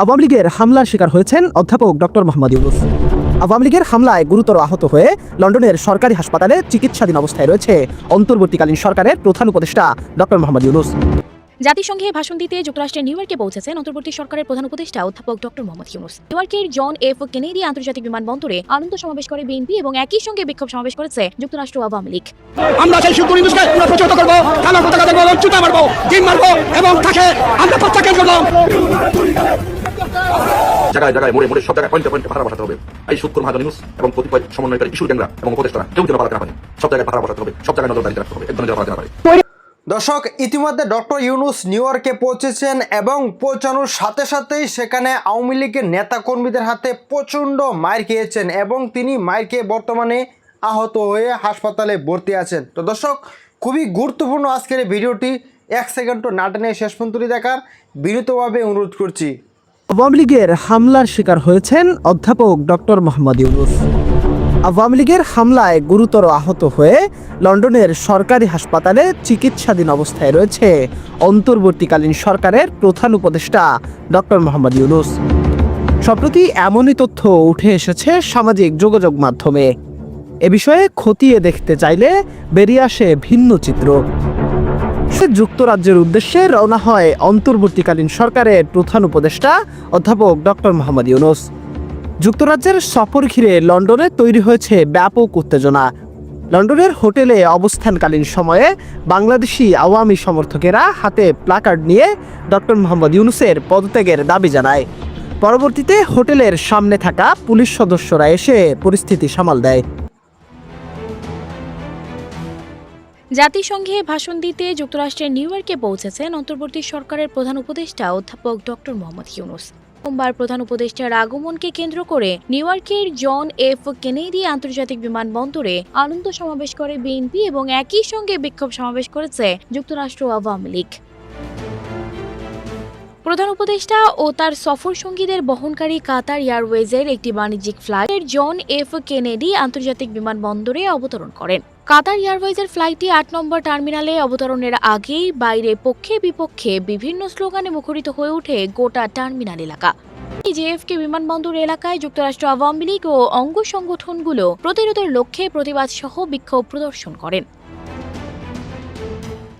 আওয়ামী লীগের হামলার শিকার হয়েছেন অধ্যাপক ডক্টর মোহাম্মদ ইউনুস। আওয়ামী লীগের হামলায় গুরুতর আহত হয়ে লন্ডনের সরকারি হাসপাতালে চিকিৎসাধীন অবস্থায় রয়েছে অন্তর্বর্তীকালীন সরকারের প্রধান উপদেষ্টা ডক্টর মোহাম্মদ ইউনুস। জাতিসংঘে ভাষণ দিতে যুক্তরাষ্ট্রের নিউ ইয়র্কে পৌঁছেছেন অন্তর্বর্তী সরকারের প্রধান উপদেষ্টা অধ্যাপক ডক্টর মোহাম্মদ ইউনুস। নিউ ইয়র্কের জন এফ কেনেডি আন্তর্জাতিক বিমানবন্দরে আনন্দ সমাবেশ করে বিএনপি এবং একই সঙ্গে বিক্ষোভ সমাবেশ করেছে যুক্তরাষ্ট্র আওয়ামী লীগ। আমরা সেই করব পতাকা এবং চুতা মারবো ডিম মারবো এবং তাকে আমরা প্রত্যাখ্যান করব। জায়গায় জায়গায় মোড়ে মোড়ে সব জায়গায় পয়েন্টে পয়েন্টে পাহারা বসাতে হবে। এই এবং কতিপয় সমন্বয়কারী গ্যাংরা এবং উপদেষ্টারা কেউ যেন পালাতে না পারে। সব জায়গায় পাহারা বসাতে হবে, সব জায়গায় নজরদারি রাখতে হবে একদম পারে দর্শক, ইতিমধ্যে ডক্টর ইউনুস নিউ ইয়র্কে পৌঁছেছেন এবং পৌঁছানোর সাথে সাথেই সেখানে আওয়ামী লীগের নেতাকর্মীদের হাতে প্রচণ্ড মার খেয়েছেন এবং তিনি মার খেয়ে বর্তমানে আহত হয়ে হাসপাতালে ভর্তি আছেন। তো দর্শক, খুবই গুরুত্বপূর্ণ আজকের এই ভিডিওটি। এক সেকেন্ড না টেনে শেষ পর্যন্ত দেখার বিনীতভাবে অনুরোধ করছি। আওয়ামী লীগের হামলার শিকার হয়েছেন অধ্যাপক ডক্টর মোহাম্মদ ইউনুস। আওয়ামী লীগের হামলায় গুরুতর আহত হয়ে লন্ডনের সরকারি হাসপাতালে চিকিৎসাধীন অবস্থায় রয়েছে অন্তর্বর্তীকালীন সরকারের প্রধান উপদেষ্টা ডক্টর মোহাম্মদ ইউনুস। সম্প্রতি এমনই তথ্য উঠে এসেছে সামাজিক যোগাযোগ মাধ্যমে। এ বিষয়ে খতিয়ে দেখতে চাইলে বেরিয়ে আসে ভিন্ন চিত্র। সে যুক্তরাজ্যের উদ্দেশ্যে রওনা হয় অন্তর্বর্তীকালীন সরকারের প্রধান উপদেষ্টা অধ্যাপক ডক্টর মোহাম্মদ ইউনুস। যুক্তরাজ্যের সফর ঘিরে লন্ডনে তৈরি হয়েছে ব্যাপক উত্তেজনা। লন্ডনের হোটেলে অবস্থানকালীন সময়ে বাংলাদেশি আওয়ামী সমর্থকেরা হাতে প্লাকার্ড নিয়ে ডক্টর মোহাম্মদ ইউনুসের পদত্যাগের দাবি জানায়। পরবর্তীতে হোটেলের সামনে থাকা পুলিশ সদস্যরা এসে পরিস্থিতি সামাল দেয়। জাতিসংঘে ভাষণ দিতে যুক্তরাষ্ট্রের নিউ ইয়র্কে পৌঁছেছেন অন্তর্বর্তী সরকারের প্রধান উপদেষ্টা অধ্যাপক ডক্টর মোহাম্মদ ইউনুস। সোমবার প্রধান উপদেষ্টার আগমনকে কেন্দ্র করে নিউ ইয়র্কের জন এফ কেনেডি আন্তর্জাতিক বিমানবন্দরে আনন্দ সমাবেশ করে বিএনপি এবং একই সঙ্গে বিক্ষোভ সমাবেশ করেছে যুক্তরাষ্ট্র আওয়ামী লীগ। প্রধান উপদেষ্টা ও তার সফর সঙ্গীদের বহনকারী কাতার এয়ারওয়েজের একটি বাণিজ্যিক ফ্লাইটের জন এফ কেনেডি আন্তর্জাতিক বিমানবন্দরে অবতরণ করেন। কাতার এয়ারওয়েজের ফ্লাইটটি আট নম্বর টার্মিনালে অবতরণের আগেই বাইরে পক্ষে বিপক্ষে বিভিন্ন স্লোগানে মুখরিত হয়ে ওঠে গোটা টার্মিনাল এলাকা। জেএফকে বিমানবন্দর এলাকায় যুক্তরাষ্ট্র আওয়ামী লীগ ও অঙ্গ সংগঠনগুলো প্রতিরোধের লক্ষ্যে প্রতিবাদ সহ বিক্ষোভ প্রদর্শন করেন।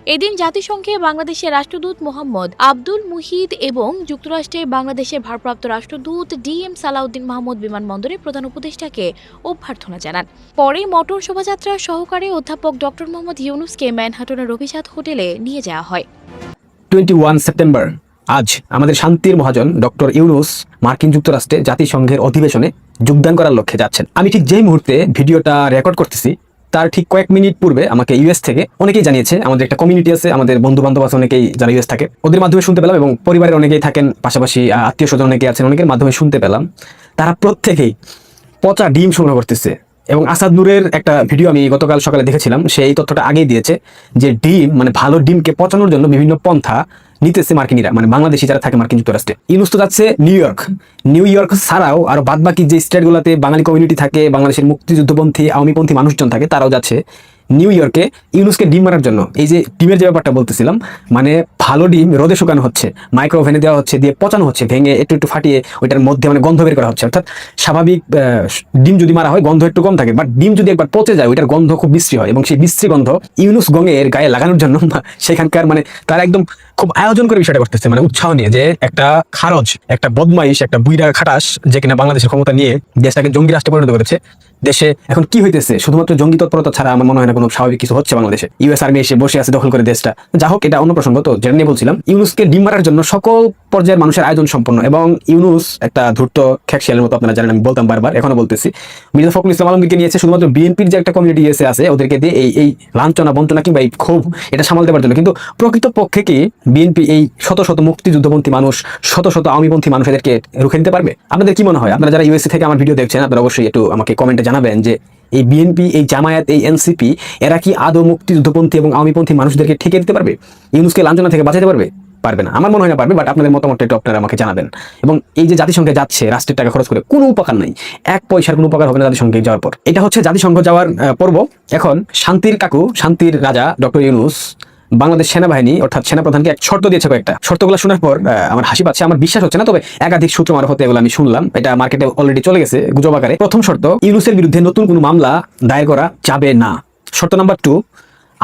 এদিন জাতিসংঘে বাংলাদেশের রাষ্ট্রদূত মোহাম্মদ আব্দুল মুহিদ এবং যুক্তরাষ্ট্রে বাংলাদেশের ভারপ্রাপ্ত রাষ্ট্রদূত ডি এম সালাউদ্দিন মাহমুদ বিমানবন্দরে প্রধান উপদেষ্টাকে অভ্যর্থনা জানান। পরে মোটর শোভাযাত্রার সহকারে অধ্যাপক ডক্টর মোহাম্মদ ইউনুসকে ম্যানহাটনের অভিজাত হোটেলে নিয়ে যাওয়া হয়। সেপ্টেম্বর, আজ আমাদের শান্তির মহাজন ডক্টর ইউনুস মার্কিন যুক্তরাষ্ট্রে জাতিসংঘের অধিবেশনে যোগদান করার লক্ষ্যে যাচ্ছেন। আমি ঠিক যেই মুহূর্তে ভিডিওটা রেকর্ড করতেছি তার ঠিক কয়েক মিনিট পূর্বে আমাকে ইউএস থেকে অনেকেই জানিয়েছে, আমাদের একটা কমিউনিটি আছে, আমাদের বন্ধু বান্ধব আছে, অনেকেই যারা ইউএস থাকে। ওদের মাধ্যমে শুনতে পেলাম এবং পরিবারের অনেকেই থাকেন, পাশাপাশি আত্মীয় স্বজন অনেকেই আছেন, অনেকের মাধ্যমে শুনতে পেলাম। তারা প্রত্যেকেই পচা ডিম সংগ্রহ করতেছে এবং আসাদ নূরের একটা ভিডিও আমি গতকাল সকালে দেখেছিলাম সেই তথ্যটা আগেই দিয়েছে যে ডিম মানে ভালো ডিমকে পচানোর জন্য বিভিন্ন পন্থা নিতেছে মার্কিনীরা মানে বাংলাদেশি যারা থাকে মার্কিন যুক্তরাষ্ট্রে। ইউনুস যাচ্ছে নিউ ইয়র্ক। নিউ ইয়র্ক ছাড়াও আর বাদবাকি যে স্টেটগুলোতে বাঙালি কমিউনিটি থাকে, বাংলাদেশের মুক্তিযুদ্ধপন্থী, আওয়ামীপন্থী মানুষজন থাকে, তারাও যাচ্ছে। নিউ ইয়র্কে ইউনুসকে ডিম মারার জন্য। এই যে ডিমের যে ব্যাপারটা বলতেছিলাম মানে ভালো ডিম রোদে শুকানো হচ্ছে মাইক্রো ওভেনে দেওয়া হচ্ছে, দিয়ে পচানো হচ্ছে, ভেঙে একটু একটু ফাটিয়ে ওইটার মধ্যে মানে গন্ধ বের করা হচ্ছে। অর্থাৎ স্বাভাবিক ডিম যদি মারা হয়, গন্ধ একটু কম থাকে বাট ডিম যদি একবার পচে যায়, ওইটার গন্ধ খুব বিশ্রী হয়। এবং সেই বিশ্রী গন্ধ ইউনুস গঙের গায়ে লাগানোর জন্য সেখানকার মানে তারা একদম খুব আয়োজন করে বিষয়টা করতেছে মানে উৎসাহ নিয়ে যে একটা খারজ, একটা বদমাইশ, একটা বুইরা খাটাস যে কিনা বাংলাদেশের ক্ষমতা নিয়ে দেশটাকে জঙ্গি রাষ্ট্রে পরিণত করেছে। দেশে। এখন কি হইতেছে? শুধুমাত্র জঙ্গি তৎপরতা ছাড়া আমার মনে হয় না কোনো স্বাভাবিক কিছু হচ্ছে বাংলাদেশে। ইউএস আর্মি এসে বসে আছে দখল করে দেশটা। যা হোক, এটা অন্য প্রসঙ্গ। তো যেটা নিয়ে বলছিলাম, ইউনুসকে ডিম মারার জন্য সকল পর্যায়ের মানুষের আয়োজন সম্পন্ন। এবং ইউনুস একটা ধূর্ত খ্যাকশিয়ালের মতো আপনারা জানেন, আমি বলতাম বারবার, এখনও বলতেছি। মির্জা ফখরুল ইসলাম আলমগীরকে নিয়েছে, শুধুমাত্র বিএনপির যে একটা কমিউনিটি এসে আছে, ওদেরকে দিয়ে এই এই লাঞ্ছনা, বঞ্চনা কিংবা এই ক্ষোভ, এটা সামাল দেওয়ার জন্য। কিন্তু প্রকৃত পক্ষে কি বিএনপি এই শত শত মুক্তিযুদ্ধপন্থী মানুষ, শত শত আওয়ামীপন্থী মানুষ এদেরকে রুখে নিতে পারবে? আপনাদের কি মনে হয়? আপনারা যারা ইউএসএ থেকে আমার ভিডিও দেখছেন, আপনারা অবশ্যই একটু আমাকে কমেন্টে জানাবেন যে এই বিএনপি, এই জামায়াত, এই এনসিপি এরা কি আদৌ মুক্তিযুদ্ধপন্থী এবং আওয়ামীপন্থী মানুষদেরকে ঠেকে দিতে পারবে? ইউনুসকে লাঞ্ছনা থেকে বাঁচাতে পারবে? পারবে না। আমার মনে হয় না পারবে বাট আপনাদের মতামতটা একটু আপনারা আমাকে জানাবেন। এবং এই যে জাতিসংঘে যাচ্ছে, রাষ্ট্রের টাকা খরচ করে, কোনো উপকার নাই। এক পয়সার কোনো উপকার হবে না জাতিসংঘে যাওয়ার পর। এটা হচ্ছে জাতিসংঘ যাওয়ার পর্ব। এখন শান্তির কাকু, শান্তির রাজা ডক্টর ইউনুস, বাংলাদেশ সেনাবাহিনী, অর্থাৎ সেনাপ্রধানকে এক শর্ত দিয়েছে কয়েকটা। শর্তগুলো শোনার পর আমার হাসি পাচ্ছে, আমার বিশ্বাস হচ্ছে না, তবে একাধিক সূত্র মারফত এগুলো আমি শুনলাম। এটা মার্কেটে অলরেডি চলে গেছে, গুজব আকারে। প্রথম শর্ত, ইউনুসের বিরুদ্ধে নতুন কোনো মামলা দায়ের করা যাবে না। শর্ত নাম্বার টু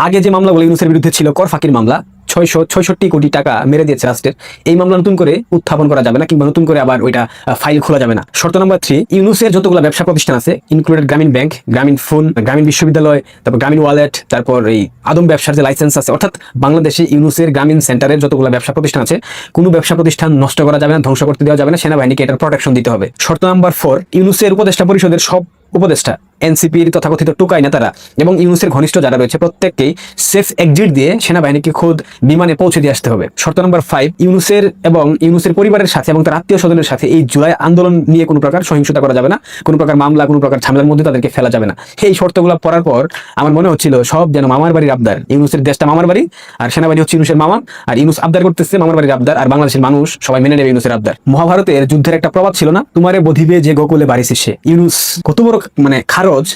আগে যে মামলাগুলো ইউনুসের বিরুদ্ধে ছিল, কর ফাঁকির মামলা ছয়শো ছয়ষট্টি কোটি টাকা মেরে দিয়েছে রাষ্ট্রের। এই মামলা নতুন করে উত্থাপন করা যাবে না কিংবা নতুন করে আবার ওইটা ফাইল খোলা যাবে না। শর্ত নম্বর থ্রি ইউনুসের যতগুলো ব্যবসা প্রতিষ্ঠান আছে ইনক্লুডেড গ্রামীণ ব্যাংক গ্রামীণ ফোন গ্রামীণ বিশ্ববিদ্যালয়, তারপর গ্রামীণ ওয়ালেট তারপর এই আদম ব্যবসার যে লাইসেন্স আছে, অর্থাৎ বাংলাদেশে ইউনুসের গ্রামীণ সেন্টারের যতগুলো ব্যবসা প্রতিষ্ঠান আছে, কোনো ব্যবসা প্রতিষ্ঠান নষ্ট করা যাবে না, ধ্বংস করতে দেওয়া যাবে না, সেনাবাহিনীকে এটার প্রোটেকশন দিতে হবে। শর্ত নাম্বার ফোর ইউনুসের উপদেষ্টা পরিষদের সব উপদেষ্টা এনসিপির তথাকথিত টোকাই নেতারা এবং ইউনুসের ঘনিষ্ঠ যারা রয়েছে প্রত্যেককেই সেফ এক্সিট দিয়ে সেনাবাহিনীকে খোদ বিমানে পৌঁছে দিয়ে আসতে হবে। শর্ত নম্বর ফাইভ ইউনুসের এবং ইউনুসের পরিবারের সাথে এবং তার আত্মীয় স্বজনের সাথে এই জুলাই আন্দোলন নিয়ে কোনো প্রকার সহিংসতা করা যাবে না, কোনো প্রকার মামলা, কোনো প্রকার ঝামেলার মধ্যে তাদেরকে ফেলা যাবে না। এই শর্তগুলো পড়ার পর আমার মনে হচ্ছিল সব যেন মামার বাড়ির আবদার। ইউনুসের দেশটা মামার বাড়ি, আর সেনাবাহিনী হচ্ছে ইউনুসের মামা, আর ইউনুস আবদার করতেছে মামার বাড়ির আবদার, আর বাংলাদেশের মানুষ সবাই মেনে নেবে ইউনুসের আবদার। মহাভারতের যুদ্ধের একটা প্রভাব ছিল না? তোমারে বধিবে যে গোকুলে বাড়িছে সে। ইউনুস কত বড় মানে খারজ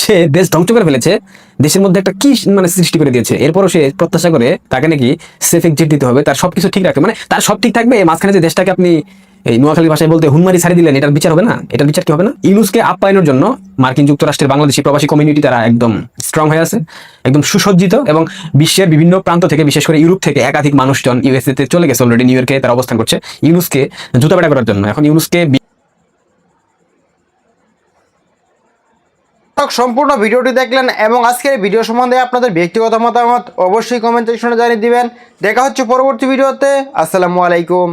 সে দেশ ধ্বংস করে ফেলেছে, দেশের মধ্যে একটা কি মানে সৃষ্টি করে দিয়েছে। এরপরও সে প্রত্যাশা করে তাকে নাকি সেফ এক্সিট দিতে হবে, তার সবকিছু ঠিক রাখবে মানে তার সব ঠিক থাকবে মাঝখানে যে দেশটাকে আপনি এই নোয়াখালীর ভাষায় বলতে হুনমারি ছাড়ি দিলেন, এটার বিচার হবে না? এটার বিচার কি হবে না? ইউনুসকে আপ্যায়নের জন্য মার্কিন যুক্তরাষ্ট্রের বাংলাদেশি প্রবাসী কমিউনিটি তারা একদম স্ট্রং হয়ে আছে, একদম সুসজ্জিত এবং বিশ্বের বিভিন্ন প্রান্ত থেকে, বিশেষ করে ইউরোপ থেকে একাধিক মানুষজন ইউএসএতে চলে গেছে অলরেডি নিউ ইয়র্কে তারা অবস্থান করছে, ইউনুসকে জুতাপেটা করার জন্য। এখন ইউনুসকে সম্পূর্ণ ভিডিওটি দেখলেন এবং আজকের ভিডিও সম্বন্ধে আপনাদের ব্যক্তিগত মতামত অবশ্যই কমেন্ট সেকশনে জানিয়ে দিবেন। দেখা হচ্ছে পরবর্তী ভিডিওতে। আসসালামু আলাইকুম।